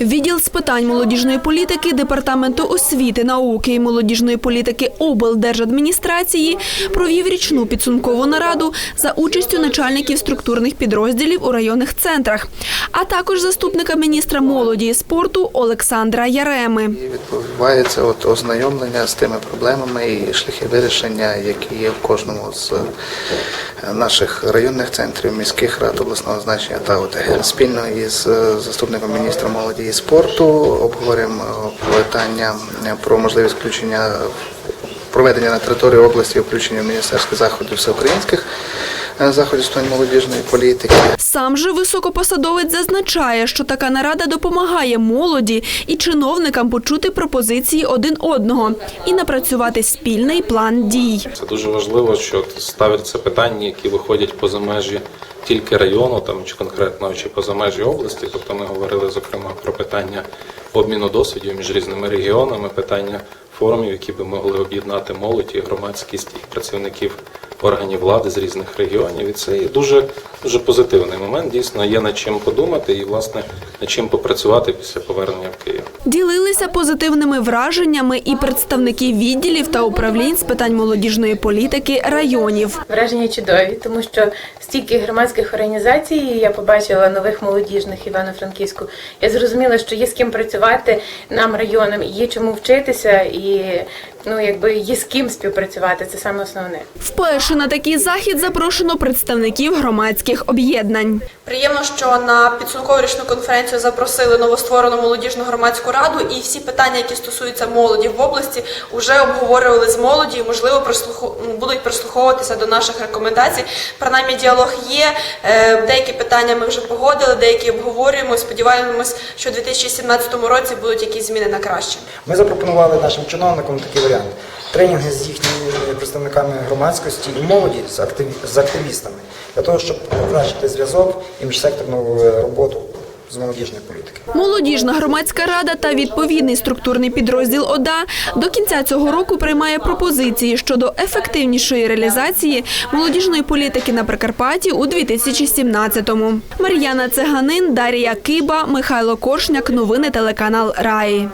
Відділ з питань молодіжної політики Департаменту освіти, науки і молодіжної політики облдержадміністрації провів річну підсумкову нараду за участю начальників структурних підрозділів у районних центрах, а також заступника міністра молоді і спорту Олександра Яреми. І відбувається от ознайомлення з тими проблемами і шляхи вирішення, які є в кожному з наших районних центрів, міських рад обласного значення та ОТГ. Спільно із е, заступником міністра молоді і спорту обговорюємо е, питання е, про можливість включення проведення на території області включення в міністерських заходів всеукраїнських заходів з молодіжної політики. Сам же високопосадовець зазначає, що така нарада допомагає молоді і чиновникам почути пропозиції один одного і напрацювати спільний план дій. Це дуже важливо, що ставляться питання, які виходять поза межі тільки району, там чи конкретно чи поза межі області. Тобто ми говорили зокрема про питання обміну досвідів між різними регіонами, питання форумів, які би могли об'єднати молодь і громадськість і працівників органів влади з різних регіонів. І це є дуже дуже позитивний момент. Дійсно, є над чим подумати і власне над чим попрацювати після повернення в Київ. Ділилися позитивними враженнями і представники відділів та управлінь з питань молодіжної політики районів. Враження чудові, тому що стільки громадських організацій я побачила нових молодіжних Івано-Франківську. Я зрозуміла, що є з ким працювати нам районам, і є чому вчитися, і ну якби є з ким співпрацювати. Це саме основне. Вперше на такий захід запрошено представників громадських об'єднань. Приємно, що на підсумкову річну конференцію запросили новостворену молодіжну громадську раду, і всі питання, які стосуються молоді в області, вже обговорювали з молоді. і, Можливо, прислуху- будуть прислуховуватися до наших рекомендацій. Принаймні, діалог є. Е, Деякі питання ми вже погодили, деякі обговорюємо. Сподіваємось, що у 2017 році будуть якісь зміни на краще. Ми запропонували нашим чиновникам такий варіант: тренінги з їхніми представниками громадськості і молоді з, активі... з активістами для того, щоб покращити зв'язок і міжсекторну е, роботу з молодіжної політики. Молодіжна громадська рада та відповідний структурний підрозділ ОДА до кінця цього року приймає пропозиції щодо ефективнішої реалізації молодіжної політики на Прикарпатті у 2017-му. Мар'яна Цеганин, Дарія Киба, Михайло Коршняк. Новини телеканал Раї.